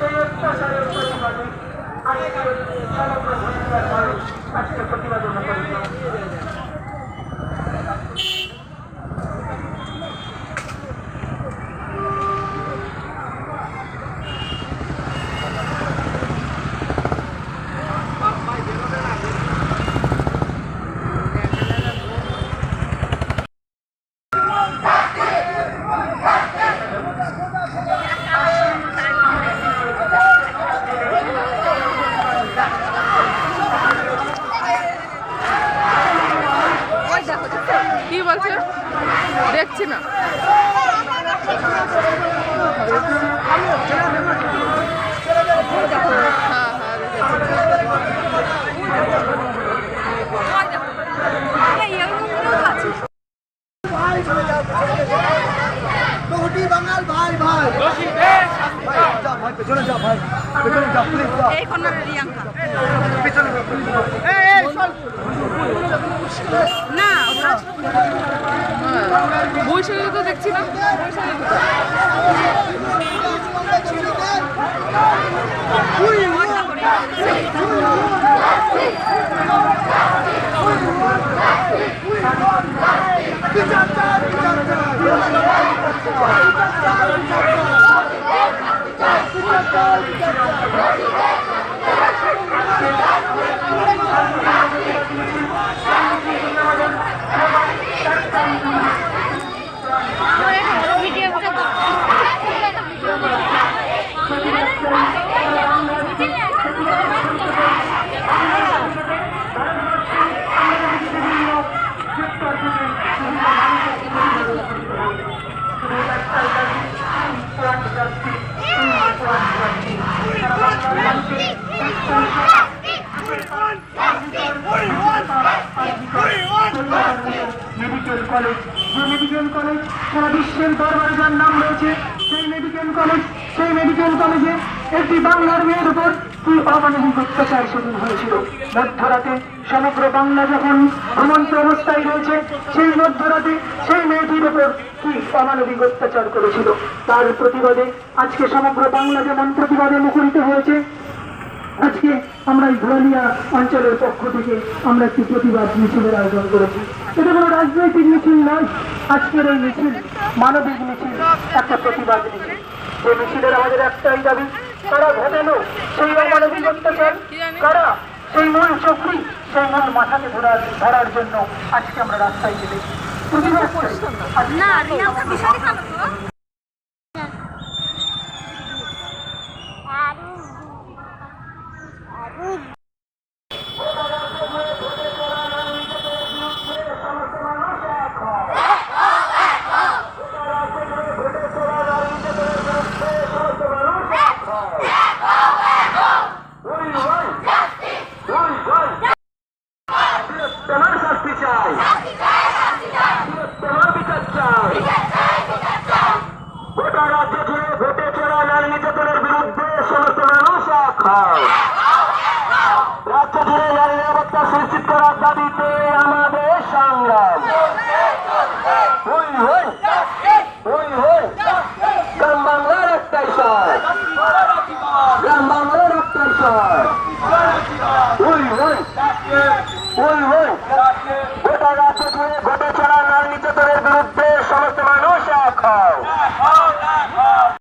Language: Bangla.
সেই অত্যাচারের প্রতিবাদে আজকে প্রতিবাদন করেছে কি বলছে দেখছি না। হ্যাঁ হ্যাঁ বাঙাল ভাই ভাই ভাই, যা ভাই পেছনে যা ভাই পেছনে যা প্লিজ এই কর্নারে রিয়াঙ্কা। পেছনে যা প্লিজ এই এই চল। না বৈশাখী তো দেখছি না বৈশাখী কলেজ যে মেডিকেল কলেজ সারা বিশ্বের দরবারে যার নাম রয়েছে, সেই মেডিকেল কলেজ সেই মেডিকেল কলেজে একটি বাংলার মেয়ের উপর কি অমানবিক অত্যাচার সেদিন হয়েছিল। মধ্যরাতে সমগ্র বাংলা যখন ঘুমন্ত অবস্থায় রয়েছে, সেই মধ্যরাতে সেই মেয়েটির উপর কি অমানবিক অত্যাচার করেছিল। তার প্রতিবাদে আজকে সমগ্র বাংলা যেমন প্রতিবাদে মুখরিত হয়েছে আজকে আমরা এই ঘোরালিয়া অঞ্চলের পক্ষ থেকে আমরা একটি প্রতিবাদ মিছিলের আয়োজন করেছি। এটা কোনো রাজনৈতিক মিছিল নয়। আজকের এই মিছিল মানবিক মিছিল, একটা প্রতিবাদ মিছিল। যে মিছিলের আমাদের একটাই দাবি, কারা ঘটালো সেই অমানবিক অত্যাচার? কারা সেই মূল চক্রি সেই মূল মাথাকে ধরার ধরার জন্য আজকে আমরা রাস্তায় নেমেছি। প্রতিবাদ করে। গোটা রাজ্য জুড়ে ভোটে চড়া নারী নির্যাতনের বিরুদ্ধে সমস্ত মানুষ এক হয় রাজ্য জুড়ে নারী নিরাপত্তা সুনিশ্চিত করার দাবিতে আমাদের সংগ্রাম। ওই হই ওই হই গ্রাম বাংলার একটাই সর গ্রাম বাংলার একটাই সর ওই হই ওই হই